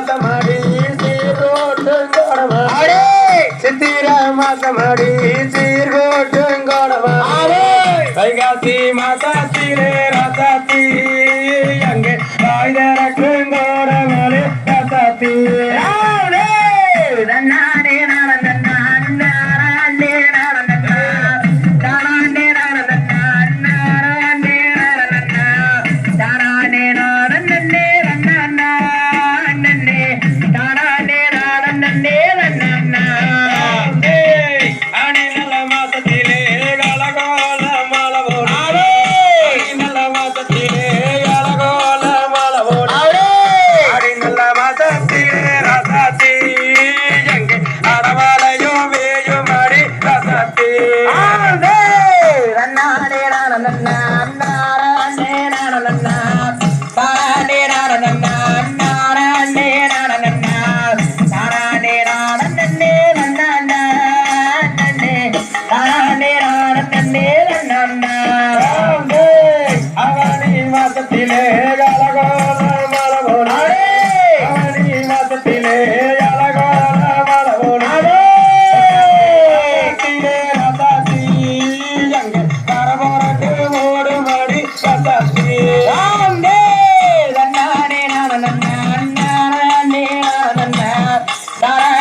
மாசமடி அடே சித்திர மாசமடி சீர்கோட்டுங்கோடமா வைகாசி மாசத்திலே na na na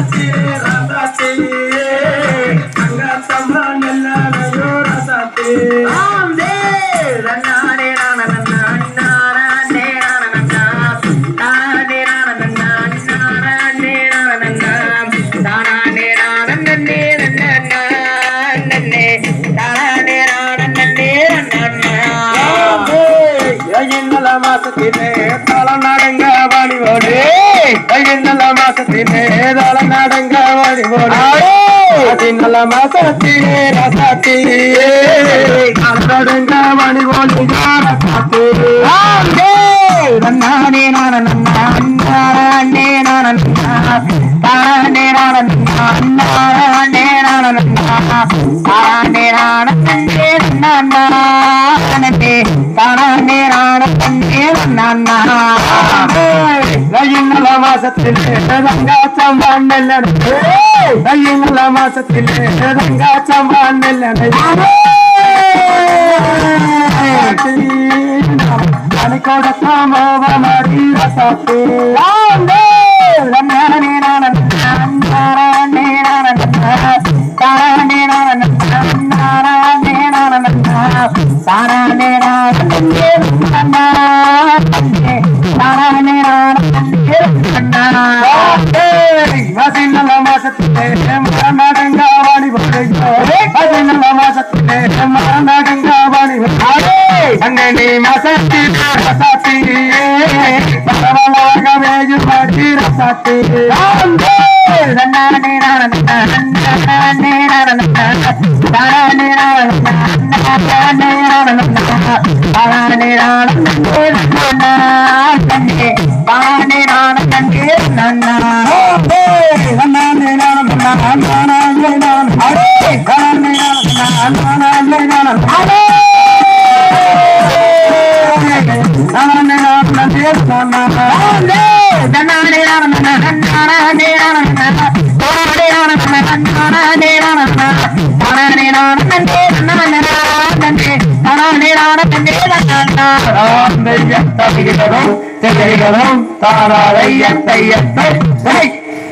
மாசத்திலே ரசாத்தி గిన్నెల మాస తినే నాడంగా వాడి గిన్నెల మాస తినే రసాతి నాడంగా వాడి గోడి నన్నానే నాన్న నన్నారాన్నే నాన్న తానే నాన్న. నన్నారాన్నే నాన్న నాన్నే. నాన్నే నన్నా மாசத்திலே ரங்காச்சம் பண்ணல நல்ல மாசத்திலே ரங்காச்சம் பண்ணல அனுக்கோடத்தாம மாடி ரசாத்தி நல்ல மாசத்திலே மரணங்க வாடி அங்கனி மசத்தி ரசத்தி பரவலாக வேஜு பாட்டி ரசத்தி தாராளையத்தை எத்தை